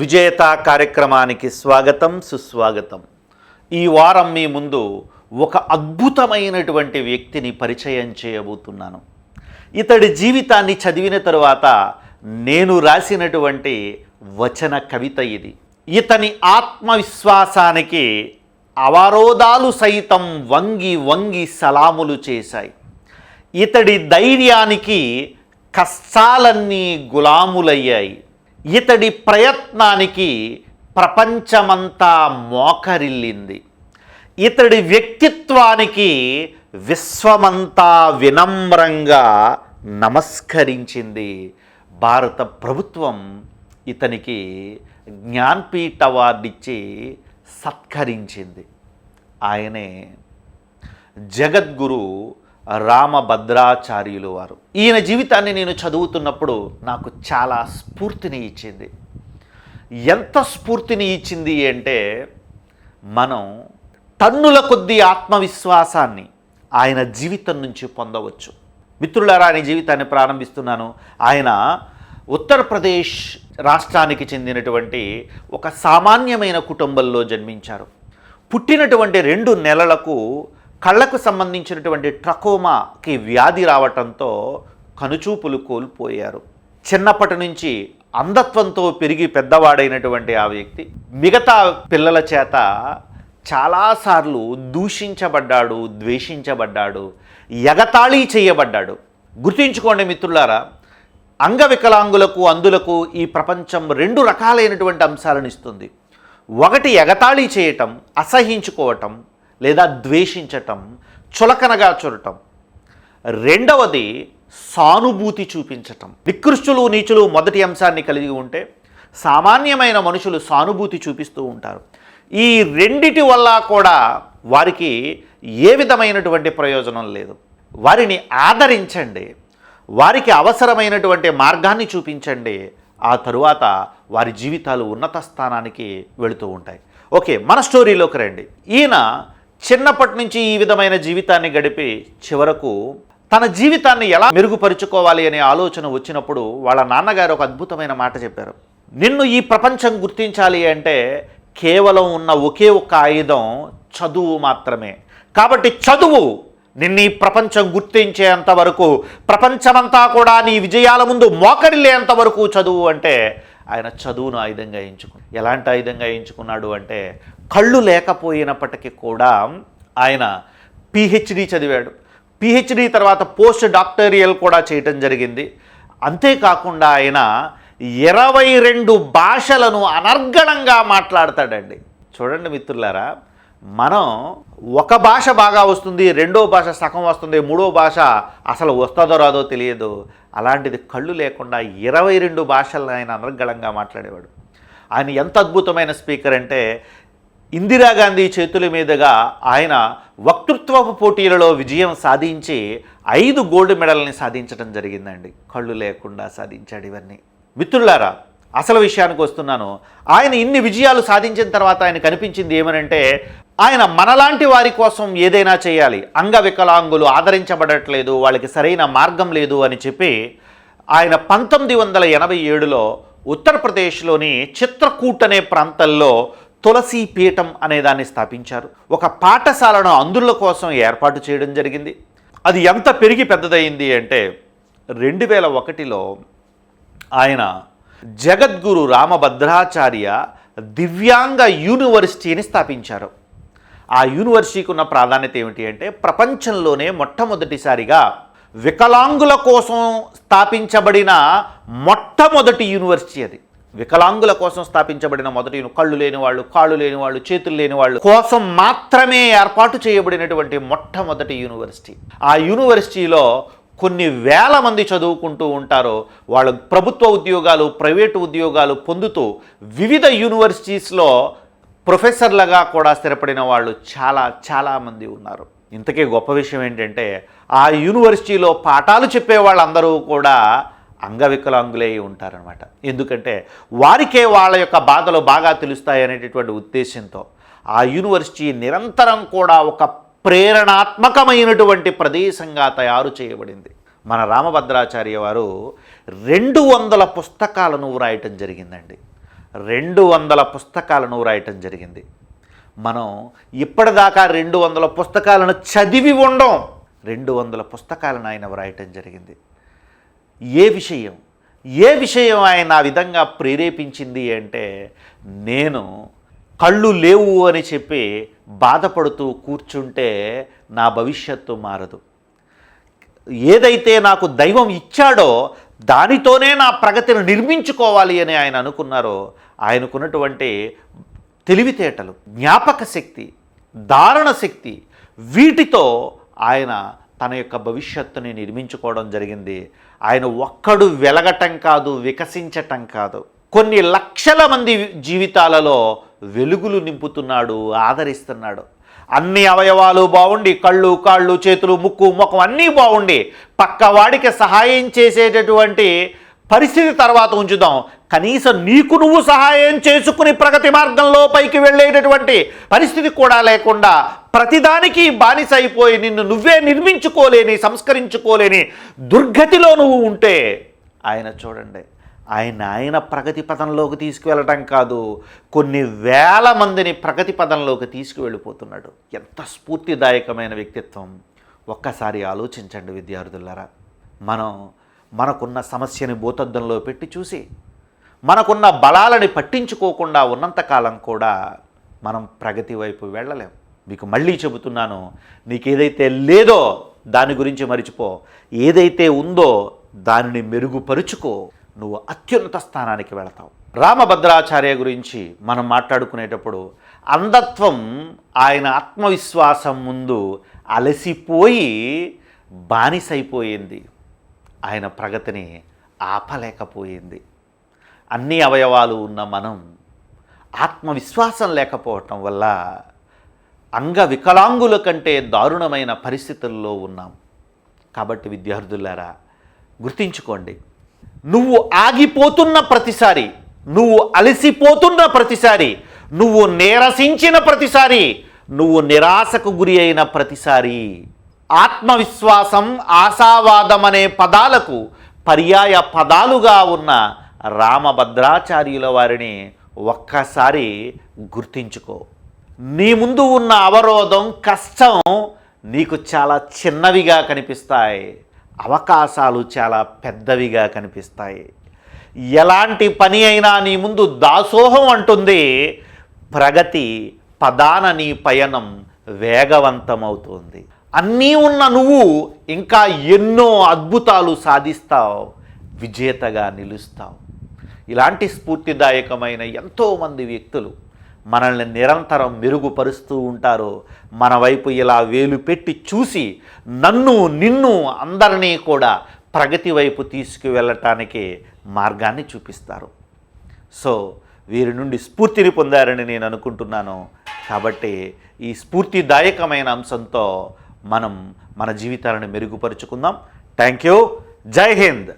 విజేత కార్యక్రమానికి స్వాగతం సుస్వాగతం. ఈ వారం మీ ముందు ఒక అద్భుతమైనటువంటి వ్యక్తిని పరిచయం చేయబోతున్నాను. ఇతడి జీవితాన్ని చదివిన తరువాత నేను రాసినటువంటి వచన కవిత ఇది. ఇతని ఆత్మవిశ్వాసానికి అవరోధాలు సైతం వంగి వంగి సలాములు చేశాయి. ఇతడి ధైర్యానికి కష్టాలన్నీ గులాములయ్యాయి. ఇతడి ప్రయత్నానికి ప్రపంచమంతా మోకరిల్లింది. ఇతడి వ్యక్తిత్వానికి విశ్వమంతా వినమ్రంగా నమస్కరించింది. భారత ప్రభుత్వం ఇతనికి జ్ఞాన్పీఠ్ అవార్డు ఇచ్చి సత్కరించింది. ఆయనే జగద్గురు రామభద్రాచార్యులు వారు. ఈయన జీవితాన్ని నేను చదువుతున్నప్పుడు నాకు చాలా స్ఫూర్తిని ఇచ్చింది. ఎంత స్ఫూర్తిని ఇచ్చింది అంటే మనం టన్నుల కొద్ది ఆత్మవిశ్వాసాన్ని ఆయన జీవితం నుంచి పొందవచ్చు. మిత్రులారా ఆయన జీవితాన్ని ప్రారంభిస్తున్నాను. ఆయన ఉత్తరప్రదేశ్ రాష్ట్రానికి చెందినటువంటి ఒక సామాన్యమైన కుటుంబంలో జన్మించారు. పుట్టినటువంటి రెండు నెలలకు కళ్ళకు సంబంధించినటువంటి ట్రకోమాకి వ్యాధి రావటంతో కనుచూపులు కోల్పోయారు. చిన్నప్పటి నుంచి అంధత్వంతో పెరిగి పెద్దవాడైనటువంటి ఆ వ్యక్తి మిగతా పిల్లల చేత చాలాసార్లు దూషించబడ్డాడు ద్వేషించబడ్డాడు ఎగతాళి చేయబడ్డాడు. గుర్తుంచుకోండి మిత్రులారా అంగవికలాంగులకు అందులకు ఈ ప్రపంచం రెండు రకాలైనటువంటి అంశాలను ఇస్తుంది. ఒకటి ఎగతాళి చేయటం అసహించుకోవటం లేదా ద్వేషించటం చులకనగా చూడటం. రెండవది సానుభూతి చూపించటం. నికృష్టులు నీచులు మొదటి అంశాన్ని కలిగి ఉంటే సామాన్యమైన మనుషులు సానుభూతి చూపిస్తూ ఉంటారు. ఈ రెండిటి వల్ల కూడా వారికి ఏ విధమైనటువంటి ప్రయోజనం లేదు. వారిని ఆదరించండి. వారికి అవసరమైనటువంటి మార్గాన్ని చూపించండి. ఆ తరువాత వారి జీవితాలు ఉన్నత స్థానానికి వెళుతూ ఉంటాయి. ఓకే మన స్టోరీలోకి రండి. ఈయన చిన్నప్పటి నుంచి ఈ విధమైన జీవితాన్ని గడిపి చివరకు తన జీవితాన్ని ఎలా మెరుగుపరుచుకోవాలి అనే ఆలోచన వచ్చినప్పుడు వాళ్ళ నాన్నగారు ఒక అద్భుతమైన మాట చెప్పారు. నిన్ను ఈ ప్రపంచం గుర్తించాలి అంటే కేవలం ఉన్న ఒకే ఒక్క ఆయుధం చదువు మాత్రమే. కాబట్టి చదువు నిన్ను ఈ ప్రపంచం గుర్తించేంత వరకు ప్రపంచమంతా కూడా నీ విజయాల ముందు మోకరిల్లేంత వరకు చదువు అంటే ఆయన చదువును ఆయుధంగా ఎంచుకున్నాడు. ఎలాంటి ఆయుధంగా ఎంచుకున్నాడు అంటే కళ్ళు లేకపోయినప్పటికీ కూడా ఆయన పిహెచ్డి చదివాడు. పిహెచ్డి తర్వాత పోస్ట్ డాక్టరియల్ కూడా చేయటం జరిగింది. అంతేకాకుండా ఆయన ఇరవై రెండు భాషలను అనర్గణంగా మాట్లాడతాడండి. చూడండి మిత్రులారా మనం ఒక భాష బాగా వస్తుంది రెండో భాష సగం వస్తుంది మూడో భాష అసలు వస్తుందో రాదో తెలియదు. అలాంటిది కళ్ళు లేకుండా ఇరవై రెండు భాషలను ఆయన అనర్గళంగా మాట్లాడేవాడు. ఆయన ఎంత అద్భుతమైన స్పీకర్ అంటే ఇందిరాగాంధీ చేతుల మీదుగా ఆయన వక్తృత్వపు పోటీలలో విజయం సాధించి ఐదు గోల్డ్ మెడల్ని సాధించడం జరిగిందండి. కళ్ళు లేకుండా సాధించాడు ఇవన్నీ. మిత్రులారా అసలు విషయానికి వస్తున్నాను. ఆయన ఇన్ని విజయాలు సాధించిన తర్వాత ఆయన కనిపించింది ఏమనంటే ఆయన మనలాంటి వారి కోసం ఏదైనా చేయాలి. అంగవికలాంగులు ఆదరించబడట్లేదు వాళ్ళకి సరైన మార్గం లేదు అని చెప్పి ఆయన పంతొమ్మిది వందల ఎనభై ఏడులో ఉత్తరప్రదేశ్లోని చిత్రకూట్ అనే ప్రాంతంలో తులసి పీఠం అనే దాన్ని స్థాపించారు. ఒక పాఠశాలను అందుల కోసం ఏర్పాటు చేయడం జరిగింది. అది ఎంత పెరిగి పెద్దదయింది అంటే రెండు వేల ఒకటిలో ఆయన జగద్గురు రామభద్రాచార్య దివ్యాంగ యూనివర్సిటీని స్థాపించారు. ఆ యూనివర్సిటీకి ఉన్న ప్రాధాన్యత ఏమిటి అంటే ప్రపంచంలోనే మొట్టమొదటిసారిగా వికలాంగుల కోసం స్థాపించబడిన మొట్టమొదటి యూనివర్సిటీ అది. వికలాంగుల కోసం స్థాపించబడిన మొదటి కళ్ళు లేని వాళ్ళు కాళ్ళు లేని వాళ్ళు చేతులు లేని వాళ్ళు కోసం మాత్రమే ఏర్పాటు చేయబడినటువంటి మొట్టమొదటి యూనివర్సిటీ. ఆ యూనివర్సిటీలో కొన్ని వేల మంది చదువుకుంటూ ఉంటారో వాళ్ళు ప్రభుత్వ ఉద్యోగాలు ప్రైవేటు ఉద్యోగాలు పొందుతూ వివిధ యూనివర్సిటీస్లో ప్రొఫెసర్లుగా కూడా స్థిరపడిన వాళ్ళు చాలా చాలామంది ఉన్నారు. ఇంతకీ గొప్ప విషయం ఏంటంటే ఆ యూనివర్సిటీలో పాఠాలు చెప్పే వాళ్ళందరూ కూడా అంగవికలాంగులే ఉంటారనమాట ఎందుకంటే వారికే వాళ్ళ యొక్క బాధలు బాగా తెలుస్తాయి అనేటటువంటి ఉద్దేశంతో ఆ యూనివర్సిటీ నిరంతరం కూడా ఒక ప్రేరణాత్మకమైనటువంటి ప్రదేశంగా తయారు చేయబడింది. మన రామభద్రాచార్య వారు రెండు వందల పుస్తకాలను వ్రాయటం జరిగిందండి. రెండు వందల పుస్తకాలను రాయటం జరిగింది. మనం ఇప్పటిదాకా రెండు వందల పుస్తకాలను చదివి ఉండం రెండు వందల పుస్తకాలను ఆయన వ్రాయటం జరిగింది. ఏ విషయం ఏ విషయం ఆయన ఆ విధంగా ప్రేరేపించింది అంటే నేను కళ్ళు లేవు అని చెప్పి బాధపడుతూ కూర్చుంటే నా భవిష్యత్తు మారదు. ఏదైతే నాకు దైవం ఇచ్చాడో దానితోనే నా ప్రగతిని నిర్మించుకోవాలి అని ఆయన అనుకున్నారో ఆయనకున్నటువంటి తెలివితేటలు జ్ఞాపక శక్తి ధారణ శక్తి వీటితో ఆయన తన యొక్క భవిష్యత్తుని నిర్మించుకోవడం జరిగింది. ఆయన ఒక్కడు వెలగటం కాదు వికసించటం కాదు. కొన్ని లక్షల మంది జీవితాలలో వెలుగులు నింపుతున్నాడు ఆదరిస్తున్నాడు. అన్ని అవయవాలు బాగుండి కళ్ళు కాళ్ళు చేతులు ముక్కు ముఖం అన్నీ బాగుండి పక్కవాడికి సహాయం చేసేటటువంటి పరిస్థితి తర్వాత ఉంచుదాం. కనీసం నీకు నువ్వు సహాయం చేసుకుని ప్రగతి మార్గంలో పైకి వెళ్ళేటటువంటి పరిస్థితి కూడా లేకుండా ప్రతిదానికి బానిస అయిపోయి నిన్ను నువ్వే నిర్మించుకోలేని సంస్కరించుకోలేని దుర్గతిలో నువ్వు ఉంటే ఆయన చూడండి ఆయన ఆయన ప్రగతి పదంలోకి తీసుకువెళ్ళటం కాదు కొన్ని వేల మందిని ప్రగతి పదంలోకి తీసుకువెళ్ళిపోతున్నాడు. ఎంత స్ఫూర్తిదాయకమైన వ్యక్తిత్వం. ఒక్కసారి ఆలోచించండి విద్యార్థులారా. మనం మనకున్న సమస్యని భూతద్దంలో పెట్టి చూసి మనకున్న బలాలని పట్టించుకోకుండా ఉన్నంతకాలం కూడా మనం ప్రగతి వైపు వెళ్ళలేం. మీకు మళ్ళీ చెబుతున్నాను నీకు ఏదైతే లేదో దాని గురించి మరిచిపో ఏదైతే ఉందో దానిని మెరుగుపరుచుకో నువ్వు అత్యున్నత స్థానానికి వెళతావు. రామభద్రాచార్య గురించి మనం మాట్లాడుకునేటప్పుడు అంధత్వం ఆయన ఆత్మవిశ్వాసం ముందు అలసిపోయి బానిసైపోయింది. ఆయన ప్రగతిని ఆపలేకపోయింది. అన్ని అవయవాలు ఉన్న మనం ఆత్మవిశ్వాసం లేకపోవటం వల్ల అంగ వికలాంగుల కంటే దారుణమైన పరిస్థితుల్లో ఉన్నాం. కాబట్టి విద్యార్థులారా గుర్తించుకోండి. నువ్వు ఆగిపోతున్న ప్రతిసారి నువ్వు అలసిపోతున్న ప్రతిసారి నువ్వు నీరసించిన ప్రతిసారి నువ్వు నిరాశకు గురి అయిన ప్రతిసారి ఆత్మవిశ్వాసం ఆశావాదం అనే పదాలకు పర్యాయ పదాలుగా ఉన్న రామభద్రాచార్యుల వారిని ఒక్కసారి గుర్తించుకో. నీ ముందు ఉన్న అవరోధం కష్టం నీకు చాలా చిన్నవిగా కనిపిస్తాయి. అవకాశాలు చాలా పెద్దవిగా కనిపిస్తాయి. ఎలాంటి పని అయినా నీ ముందు దాసోహం అంటుంది. ప్రగతి పదాన నీ పయనం వేగవంతమవుతుంది. అన్నీ ఉన్న నువ్వు ఇంకా ఎన్నో అద్భుతాలు సాధిస్తావు విజేతగా నిలుస్తావు. ఇలాంటి స్ఫూర్తిదాయకమైన ఎంతోమంది వ్యక్తులు మనల్ని నిరంతరం మెరుగుపరుస్తూ ఉంటారు. మన వైపు ఇలా వేలు పెట్టి చూసి నన్ను నిన్ను అందరినీ కూడా ప్రగతి వైపు తీసుకువెళ్ళటానికి మార్గాన్ని చూపిస్తారు. సో వీరి నుండి స్ఫూర్తిని పొందారని నేను అనుకుంటున్నాను. కాబట్టి ఈ స్ఫూర్తిదాయకమైన అంశంతో మనం మన జీవితాలను మెరుగుపరుచుకుందాం. థ్యాంక్ యూ జై హింద్.